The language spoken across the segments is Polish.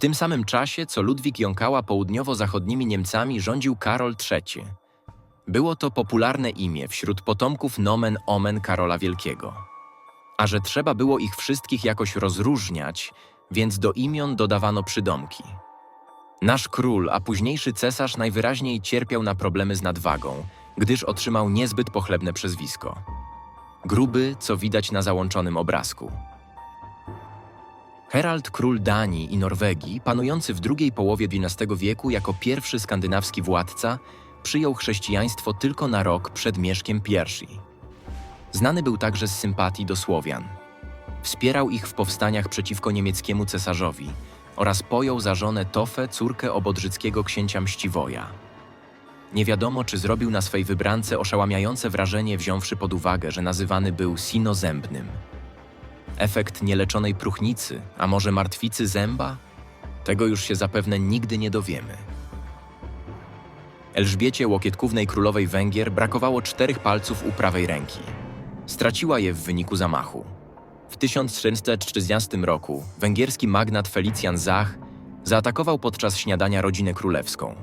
tym samym czasie, co Ludwik jąkała południowo-zachodnimi Niemcami, rządził Karol III. Było to popularne imię wśród potomków nomen omen Karola Wielkiego. A że trzeba było ich wszystkich jakoś rozróżniać, więc do imion dodawano przydomki. Nasz król, a późniejszy cesarz najwyraźniej cierpiał na problemy z nadwagą, gdyż otrzymał niezbyt pochlebne przezwisko. Gruby, co widać na załączonym obrazku. Herald król Danii i Norwegii, panujący w drugiej połowie XII wieku jako pierwszy skandynawski władca, przyjął chrześcijaństwo tylko na rok przed Mieszkiem I. Znany był także z sympatii do Słowian. Wspierał ich w powstaniach przeciwko niemieckiemu cesarzowi oraz pojął za żonę Tofę, córkę obodrzyckiego księcia Mściwoja. Nie wiadomo, czy zrobił na swej wybrance oszałamiające wrażenie, wziąwszy pod uwagę, że nazywany był sinozębnym. Efekt nieleczonej próchnicy, a może martwicy zęba? Tego już się zapewne nigdy nie dowiemy. Elżbiecie Łokietkównej Królowej Węgier brakowało czterech palców u prawej ręki. Straciła je w wyniku zamachu. W 1440 roku węgierski magnat Felicjan Zach zaatakował podczas śniadania rodzinę królewską.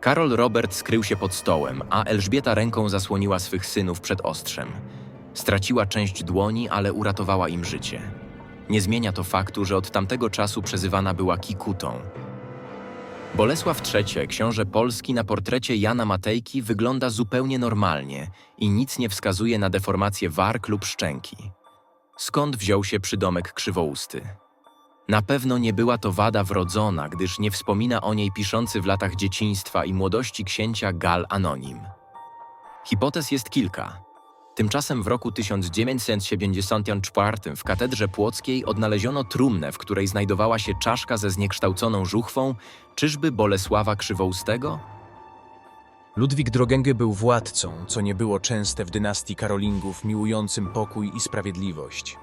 Karol Robert skrył się pod stołem, a Elżbieta ręką zasłoniła swych synów przed ostrzem. Straciła część dłoni, ale uratowała im życie. Nie zmienia to faktu, że od tamtego czasu przezywana była Kikutą. Bolesław III, książę polski na portrecie Jana Matejki wygląda zupełnie normalnie i nic nie wskazuje na deformację warg lub szczęki. Skąd wziął się przydomek krzywousty? Na pewno nie była to wada wrodzona, gdyż nie wspomina o niej piszący w latach dzieciństwa i młodości księcia Gal Anonim. Hipotez jest kilka. Tymczasem w roku 1974 w katedrze płockiej odnaleziono trumnę, w której znajdowała się czaszka ze zniekształconą żuchwą, czyżby Bolesława Krzywoustego? Ludwik Drogęgy był władcą, co nie było częste w dynastii Karolingów, miłującym pokój i sprawiedliwość.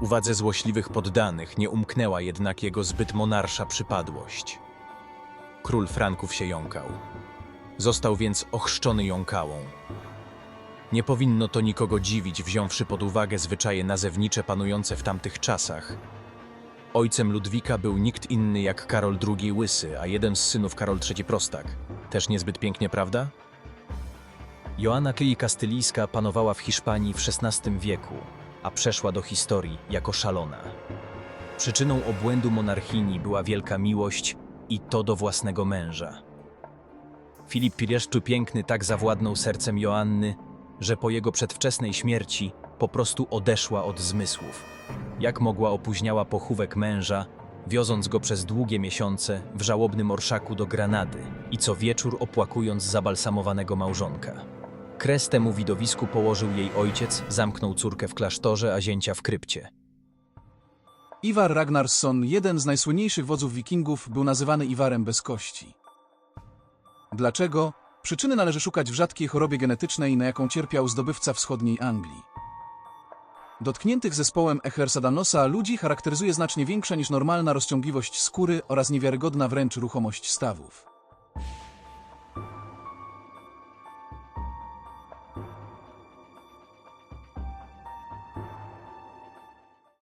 Uwadze złośliwych poddanych nie umknęła jednak jego zbyt monarsza przypadłość. Król Franków się jąkał. Został więc ochrzczony jąkałą. Nie powinno to nikogo dziwić, wziąwszy pod uwagę zwyczaje nazewnicze panujące w tamtych czasach. Ojcem Ludwika był nikt inny jak Karol II Łysy, a jeden z synów Karol III Prostak. Też niezbyt pięknie, prawda? Joanna Kyi Kastylijska panowała w Hiszpanii w XVI wieku, a przeszła do historii jako szalona. Przyczyną obłędu monarchini była wielka miłość i to do własnego męża. Filip Pieszczu Piękny tak zawładnął sercem Joanny, że po jego przedwczesnej śmierci po prostu odeszła od zmysłów. Jak mogła opóźniała pochówek męża, wioząc go przez długie miesiące w żałobnym orszaku do Granady i co wieczór opłakując zabalsamowanego małżonka. Kres temu widowisku położył jej ojciec, zamknął córkę w klasztorze, a zięcia w krypcie. Ivar Ragnarsson, jeden z najsłynniejszych wodzów wikingów, był nazywany Iwarem bez kości. Dlaczego? Przyczyny należy szukać w rzadkiej chorobie genetycznej, na jaką cierpiał zdobywca wschodniej Anglii. Dotkniętych zespołem Ehlers-Danlosa ludzi charakteryzuje znacznie większa niż normalna rozciągliwość skóry oraz niewiarygodna wręcz ruchomość stawów.